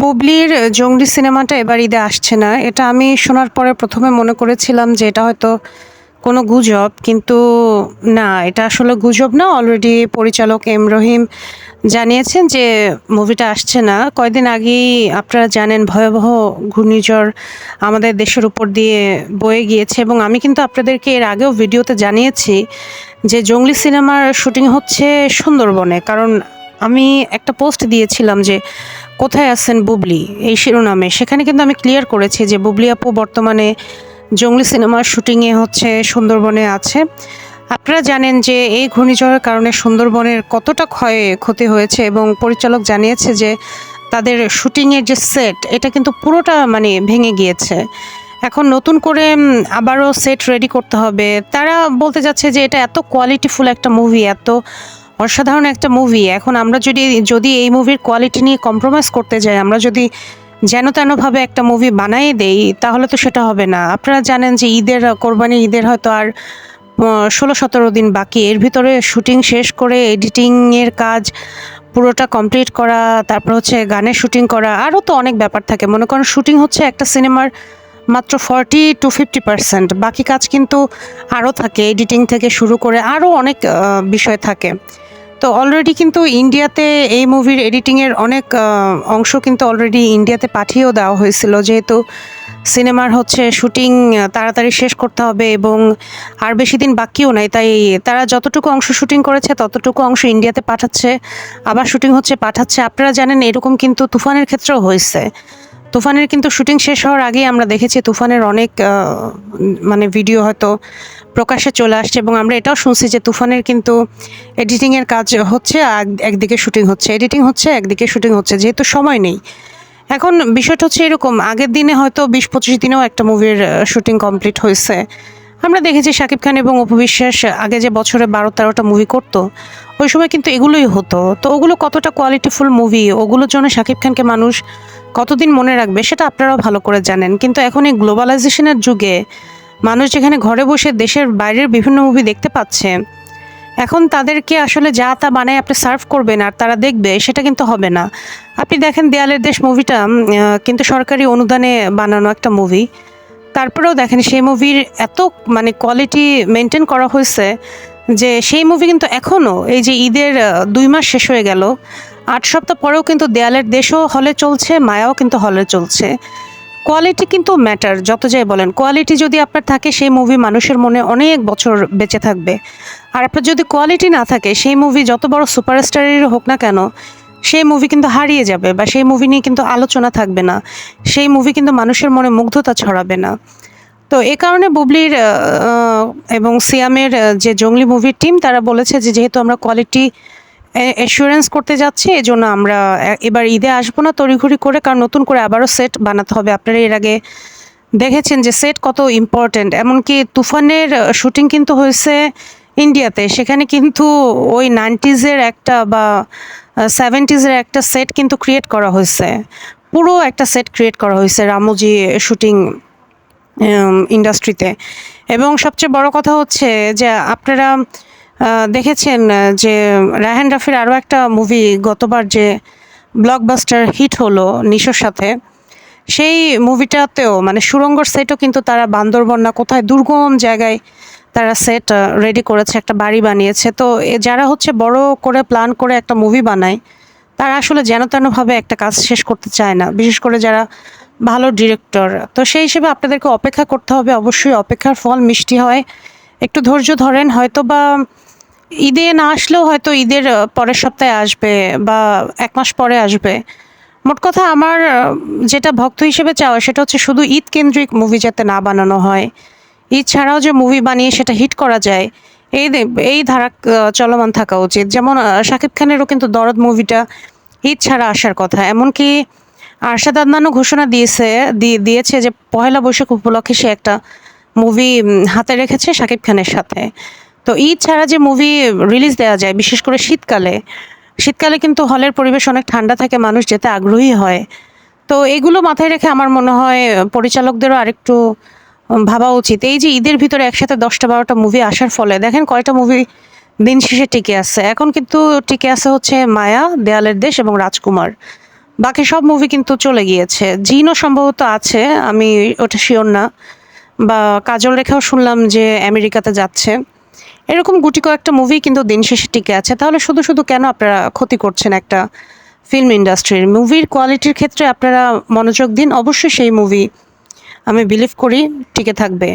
বুবলির জঙ্গলি সিনেমাটা এবার ঈদে আসছে না। এটা আমি শোনার পরে প্রথমে মনে করেছিলাম যে এটা হয়তো কোনো গুজব, কিন্তু না, এটা আসলে গুজব না। অলরেডি পরিচালক এম রহিম জানিয়েছেন যে মুভিটা আসছে না। কয়দিন আগেই আপনারা জানেন, ভয়াবহ ঘূর্ণিঝড় আমাদের দেশের উপর দিয়ে বয়ে গিয়েছে। এবং আমি কিন্তু আপনাদেরকে এর আগেও ভিডিওতে জানিয়েছি যে জঙ্গলি সিনেমার শুটিং হচ্ছে সুন্দরবনে। কারণ আমি একটা পোস্ট দিয়েছিলাম যে, কোথায় আছেন বুবলি? এই শিরোনামে। সেখানে কিন্তু আমি ক্লিয়ার করেছি যে, বুবলি আপু বর্তমানে জঙ্গলি সিনেমার শুটিংয়ে হচ্ছে, সুন্দরবনে আছে। আপনারা জানেন যে, এই ঘূর্ণিঝড়ের কারণে সুন্দরবনের কতটা ক্ষয়ে ক্ষতি হয়েছে এবং পরিচালক জানিয়েছে যে, তাদের শুটিংয়ের যে সেট এটা কিন্তু পুরোটা মানে ভেঙে গিয়েছে। এখন নতুন করে আবারও সেট রেডি করতে হবে। তারা বলতে যাচ্ছে যে, এটা এত কোয়ালিটিফুল একটা মুভি এত অসাধারণ একটা মুভি এখন আমরা যদি যদি এই মুভির কোয়ালিটি নিয়ে কম্প্রোমাইজ করতে যাই, আমরা যদি যেন তেনভাবে একটা মুভি বানাই দেই, তাহলে তো সেটা হবে না। আপনারা জানেন যে ঈদের কোরবানি ঈদের হয়তো আর ষোলো, সতেরো দিন বাকি। এর ভিতরে শুটিং শেষ করে এডিটিংয়ের কাজ পুরোটা কমপ্লিট করা, তারপর হচ্ছে গানের শুটিং করা, আরও তো অনেক ব্যাপার থাকে। মনে করেন শুটিং হচ্ছে একটা সিনেমার মাত্র ফর্টি টু ফিফটি পার্সেন্ট বাকি কাজ কিন্তু আরও থাকে এডিটিং থেকে শুরু করে আরও অনেক বিষয় থাকে। তো অলরেডি কিন্তু ইন্ডিয়াতে এই মুভির এডিটিংয়ের অনেক অংশ কিন্তু অলরেডি ইন্ডিয়াতে পাঠিয়েও দেওয়া হয়েছিল। যেহেতু সিনেমার হচ্ছে শুটিং তাড়াতাড়ি শেষ করতে হবে এবং আর বেশি দিন বাকিও নাই, তাই তারা যতটুকু অংশ শুটিং করেছে, ততটুকু অংশ ইন্ডিয়াতে পাঠাচ্ছে, আবার শুটিং হচ্ছে, পাঠাচ্ছে। আপনারা জানেন এরকম কিন্তু তুফানের ক্ষেত্রেও হয়েছে। তুফানের কিন্তু শুটিং শেষ হওয়ার আগেই আমরা দেখেছি তুফানের অনেক মানে ভিডিও হয়তো প্রকাশ্যে চলে আসছে এবং আমরা এটাও শুনছি যে তুফানের কিন্তু এডিটিংয়ের কাজ হচ্ছে একদিকে শুটিং হচ্ছে এডিটিং হচ্ছে, একদিকে শুটিং হচ্ছে, যেহেতু সময় নেই। এখন বিষয়টা হচ্ছে এরকম, আগের দিনে হয়তো বিশ পঁচিশ দিনেও একটা মুভির শুটিং কমপ্লিট হয়েছে। আমরা দেখেছি শাকিব খান এবং অপু বিশ্বাস আগে যে বছরে বারো তেরোটা মুভি করতো, ওই সময় কিন্তু এগুলোই হতো। তো ওগুলো কতটা কোয়ালিটিফুল মুভি ওগুলোর জন্য শাকিব খানকে মানুষ কতদিন মনে রাখবে সেটা আপনারাও ভালো করে জানেন। কিন্তু এখন এই গ্লোবালাইজেশনের যুগে মানুষ যেখানে ঘরে বসে দেশের বাইরের বিভিন্ন মুভি দেখতে পাচ্ছে, এখন তাদেরকে আসলে যা তা বানায় আপনি সার্ভ করবেন আর তারা দেখবে, সেটা কিন্তু হবে না। আপনি দেখেন দেয়ালের দেশ মুভিটা কিন্তু সরকারি অনুদানে বানানো একটা মুভি। তারপরেও দেখেন সেই মুভির এত মানে কোয়ালিটি মেনটেন করা হয়েছে যে সেই মুভি কিন্তু এখনও এই যে ঈদের দুই মাস শেষ হয়ে গেল আট সপ্তাহ পরেও কিন্তু দেয়ালের দেশও হলে চলছে, মায়াও কিন্তু হলে চলছে। কোয়ালিটি কিন্তু ম্যাটার যত যাই বলেন। কোয়ালিটি যদি আপনার থাকে, সেই মুভি মানুষের মনে অনেক বছর বেঁচে থাকবে। আর আপনার যদি কোয়ালিটি না থাকে, সেই মুভি যত বড় সুপারস্টারের হোক না কেন, সেই মুভি কিন্তু হারিয়ে যাবে বা সেই মুভি নিয়ে কিন্তু আলোচনা থাকবে না। সেই মুভি কিন্তু মানুষের মনে মুগ্ধতা ছড়াবে না। তো এ কারণে বুবলির এবং সিয়ামের যে জঙ্গলি মুভির টিম তারা বলেছে যে যেহেতু আমরা কোয়ালিটি এসুরেন্স করতে যাচ্ছি এই জন্য আমরা এবার ঈদে আসব না, তড়িঘড়ি করে, কারণ নতুন করে আবারও সেট বানাতে হবে। আপনারা এর আগে দেখেছেন যে সেট কত ইম্পর্ট্যান্ট এমনকি তুফানের শুটিং কিন্তু হয়েছে ইন্ডিয়াতে সেখানে কিন্তু ওই নাইনটিজের একটা বা সেভেন্টিজের একটা সেট কিন্তু ক্রিয়েট করা হয়েছে। পুরো একটা সেট ক্রিয়েট করা হয়েছে রামোজি শুটিং ইন্ডাস্ট্রিতে এবং সবচেয়ে বড় কথা হচ্ছে যে আপনারা দেখেছেন যে রায়হান রাফির আরও একটা মুভি গতবার যে ব্লকবাস্টার হিট হলো নিশোর সাথে, সেই মুভিটাতেও মানে সুরঙ্গর সেটও কিন্তু তারা বান্দরবন না, কোথায় দুর্গম জায়গায় তারা সেট রেডি করেছে, একটা বাড়ি বানিয়েছে। তো এ যারা হচ্ছে বড় করে প্ল্যান করে একটা মুভি বানায়, তারা আসলে যেন তেনভাবে একটা কাজ শেষ করতে চায় না, বিশেষ করে যারা ভালো ডিরেক্টর তো সেই হিসেবে আপনাদেরকে অপেক্ষা করতে হবে, অবশ্যই অপেক্ষার ফল মিষ্টি হয়। একটু ধৈর্য ধরেন হয়তো বা ঈদে না আসলেও হয়তো ঈদের পরের সপ্তাহে আসবে বা এক মাস পরে আসবে। মোট কথা আমার যেটা ভক্ত হিসেবে চাওয়া সেটা হচ্ছে শুধু ঈদ কেন্দ্রিক মুভি যাতে না বানানো হয়। ঈদ ছাড়াও যে মুভি বানিয়ে সেটা হিট করা যায়, এই এই ধারা চলমান থাকা উচিত। যেমন শাকিব খানেরও কিন্তু দরদ মুভিটা ঈদ ছাড়া আসার কথা। এমনকি আরশাদ আদনানও ঘোষণা দিয়েছে দিয়ে দিয়েছে যে পহেলা বৈশাখ উপলক্ষে সে একটা মুভি হাতে রেখেছে শাকিব খানের সাথে। তো ঈদ ছাড়া যে মুভি রিলিজ দেওয়া যায়, বিশেষ করে শীতকালে শীতকালে কিন্তু হলের পরিবেশ অনেক ঠান্ডা থাকে, মানুষ যেতে আগ্রহী হয়। তো এগুলো মাথায় রেখে আমার মনে হয়, পরিচালকদেরও আরেকটু ভাবা উচিত। এই যে ঈদের ভিতরে একসাথে দশটা বারোটা মুভি আসার ফলে, দেখেন কয়টা মুভি দিন শেষে টিকে আছে। এখন কিন্তু টিকে আছে হচ্ছে মায়া, দেয়ালের দেশ এবং রাজকুমার। বাকি সব মুভি কিন্তু চলে গিয়েছে। জিনও সম্ভবত আছে, আমি ওটা শিওর না। বা কাজল রেখাও শুনলাম যে আমেরিকাতে যাচ্ছে। এরকম গুটি কয়েকটা মুভি কিন্তু দিন শেষে টিকে আছে। তাহলে শুধু শুধু কেন আপনারা ক্ষতি করছেন একটা ফিল্ম ইন্ডাস্ট্রির মুভির কোয়ালিটির ক্ষেত্রে আপনারা মনোযোগ দিন। অবশ্যই সেই মুভি আমি বিলিভ করি, টিকে থাকবে।